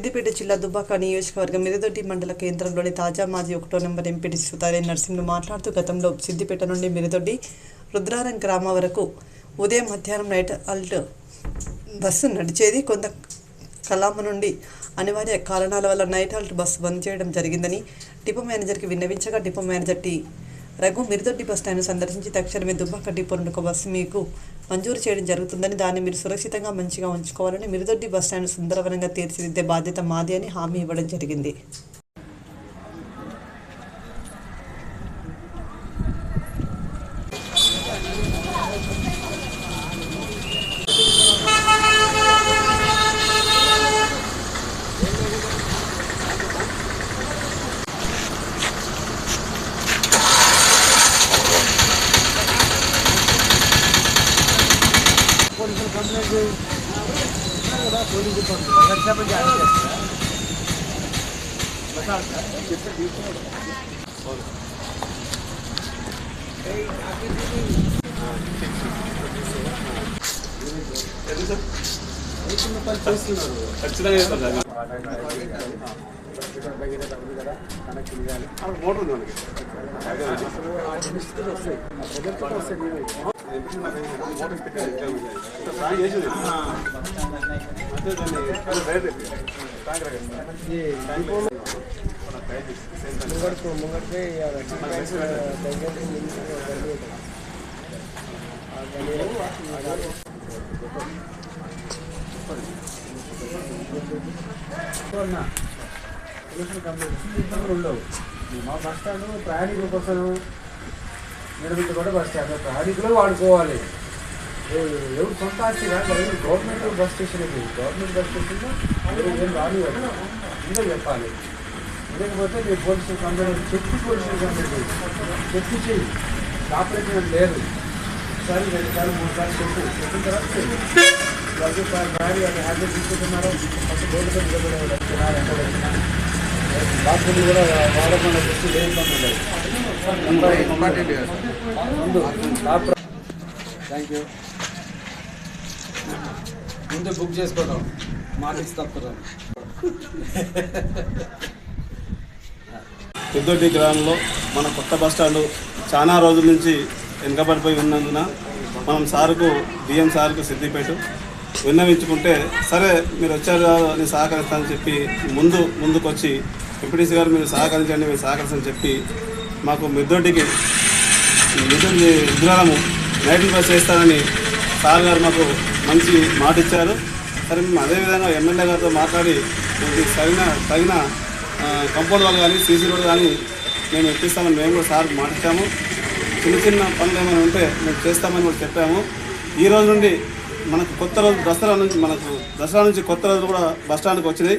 సిద్దిపేట జిల్లా దుబ్బాక నియోజకవర్గం మిరుదొడ్డి మండల కేంద్రంలోని తాజా మాజీ ఒకటో నెంబర్ ఎంపీటీ సుతారే నర్సింహ్ను మాట్లాడుతూ గతంలో సిద్దిపేట నుండి మిరుదొడ్డి రుద్రారం గ్రామం వరకు ఉదయం మధ్యాహ్నం నైట్ అల్ట్ బస్సు నడిచేది కొంత కలామ నుండి అనివార్య కారణాల వల్ల నైట్ హాల్ట్ బస్సు బంద్ చేయడం జరిగిందని డిపో మేనేజర్కి విన్నవించగా depot manager T Raghu Mirudoddi bus stand సందర్శించి తక్షణమే దుబ్బాక డిపో నుండి ఒక బస్సు మీకు మంజూరు చేయడం జరుగుతుందని దాన్ని మీరు సురక్షితంగా మంచిగా ఉంచుకోవాలని మిరుదొడ్డి బస్ స్టాండ్ సుందరవనంగా తీర్చిదిద్దే బాధ్యత మాది అని హామీ ఇవ్వడం జరిగింది. కదా పోలీసు డిపార్ట్మెంట్ లక్షపై జారీ చేస్తారా చేస్తున్నారు ఖచ్చితంగా చేస్తాం సార్ కనెక్ట్ చేయాలి అక్కడ మోటార్ ఉంది మనకి అసలు ఆ డిస్ట్రిక్ట్ వస్తాయి ఆ ఉండవు మా బస్ స్టాండ్ ప్రయాణికుల కోసం నిర్మించబడ్డ బస్ స్టాండ్. ప్రయాణికులు వాడుకోవాలి. ఎవరు సొంత ఆస్తి కాదు గవర్నమెంట్ బస్ స్టేషన్ ఇది. గవర్నమెంట్ బస్ స్టేషన్లో ఎవరు ఏం రానివ్వదు ఇంకా చెప్పాలి. లేకపోతే మీరు పోలీసులు కంప్లైంట్ చెప్పి పోలీసులు కంప్లైంట్ చెప్పి. చెయ్యి. కాపరేషన్ లేదు ఒకసారి రెండు సార్లు మూడు సార్లు చెప్పు. చెప్పిన తర్వాత చెయ్యి. సార్ గాడి అది హ్యాండిల్ తీసుకుంటున్నారు ఫస్ట్ బోర్డు మీద బాత్రూమ్ కూడా వాడకుండా వచ్చి ఏ ఇబ్బంది ముందు థ్యాంక్ యూ ముందు బుక్ చేసుకోవడం మాటిక్స్ తప్పదు. పెద్దోటి గ్రామంలో మన కొత్త బస్ స్టాండ్ చాలా రోజుల నుంచి వెనుకబడిపోయి ఉన్నందున మనం సార్కు డిఎం సార్కు సిద్దిపేట విన్నవించుకుంటే సరే మీరు వచ్చారు అని సహకరిస్తానని చెప్పి ముందు ముందుకొచ్చి వచ్చి గారు మీరు సహకరించండి మేము సహకరించని చెప్పి మాకు మిద్దొడ్డికి మిద్దొడ్డి విగ్రహము నైట్ బస్ చేస్తానని సార్ గారు మాకు మంచి మాట ఇచ్చారు. సరే మేము అదేవిధంగా ఎమ్మెల్యే గారితో మాట్లాడి మీకు తగిన తగిన కంపౌండ్ వాళ్ళు కానీ సీసీ రోడ్ కానీ మేము ఇప్పిస్తామని మేము కూడా సార్కి మాట ఇచ్చాము. చిన్న చిన్న పనులు ఏమైనా ఉంటే మేము చేస్తామని కూడా చెప్పాము. ఈ రోజు నుండి మనకు కొత్త రోజు దసరా నుంచి మనకు దసరా నుంచి కొత్త రోజు కూడా బస్ స్టాండ్కి వచ్చినాయి.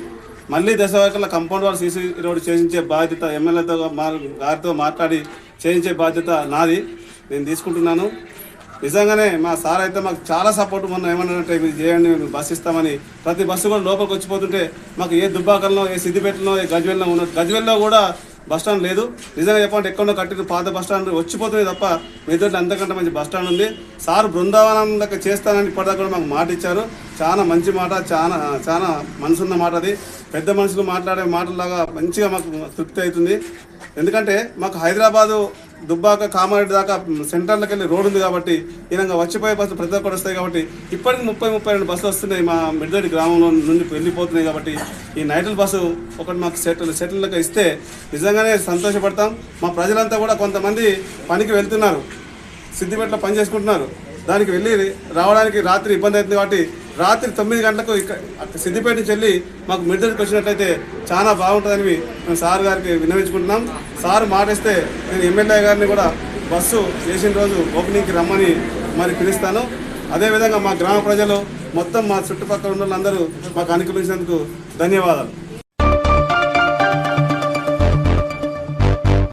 మళ్ళీ దశవాకల కంపౌండ్ వాల్ సీసీ రోడ్ చేయించే బాధ్యత ఎమ్మెల్యేతో గారితో మాట్లాడి చేయించే బాధ్యత నాది. నేను తీసుకుంటున్నాను. నిజంగానే మా సార్ అయితే మాకు చాలా సపోర్ట్ మొన్న ఏమన్నారంటే మీరు చేయండి మేము బస్సు ఇస్తామని ప్రతి బస్సు కూడా లోపలికి వచ్చిపోతుంటే మాకు ఏ దుబ్బాకల్లో ఏ సిద్దిపేటలో ఏ గజ్వెల్లో ఉన్న గజ్వెల్లో కూడా బస్ స్టాండ్ లేదు. నిజంగా చెప్పాలంటే ఎక్కడో కట్టిన పాత బస్ స్టాండ్ వచ్చిపోతుంది తప్ప మీతో అంతకంటే మంచి బస్ స్టాండ్ ఉంది. సార్ బృందావనం దాకా చేస్తానని ఇప్పటిదాకా కూడా మాకు మాట ఇచ్చారు. చాలా మంచి మాట చాలా చాలా మనసున్న మాట అది. పెద్ద మనుషులు మాట్లాడే మాటలాగా మంచిగా మాకు తృప్తి అవుతుంది. ఎందుకంటే మాకు హైదరాబాదు దుబ్బాక కామారెడ్డి దాకా సెంటర్లకు వెళ్ళి రోడ్ ఉంది కాబట్టి ఈ విధంగా వచ్చిపోయే బస్సులు ప్రతి ఒక్కరు వస్తాయి కాబట్టి ఇప్పటికి ముప్పై ముప్పై రెండు బస్సులు వస్తున్నాయి మా మిడ్దడి గ్రామంలో నుండి వెళ్ళిపోతున్నాయి కాబట్టి ఈ నైటల్ బస్సు ఒకటి మాకు సెటిల్ సెటిల్లకు ఇస్తే నిజంగానే సంతోషపడతాం. మా ప్రజలంతా కూడా కొంతమంది పనికి వెళ్తున్నారు. సిద్దిపేటలో పని చేసుకుంటున్నారు. దానికి వెళ్ళి రావడానికి రాత్రి ఇబ్బంది అవుతుంది కాబట్టి రాత్రి తొమ్మిది గంటలకు ఇక్కడ సిద్దిపేట నుంచి వెళ్ళి మాకు మిడ్దడికి వచ్చినట్లయితే చాలా బాగుంటుందని మేము సార్ గారికి విన్నవించుకుంటున్నాం. సార్ మాటిస్తే నేను ఎమ్మెల్యే గారిని కూడా బస్సు చేసిన రోజు ఓపెనింగ్కి రమ్మని మరి పిలుస్తాను. అదేవిధంగా మా గ్రామ ప్రజలు మొత్తం మా చుట్టుపక్కల ఉన్న వాళ్ళందరూ మాకు అనుకూలించినందుకు ధన్యవాదాలు.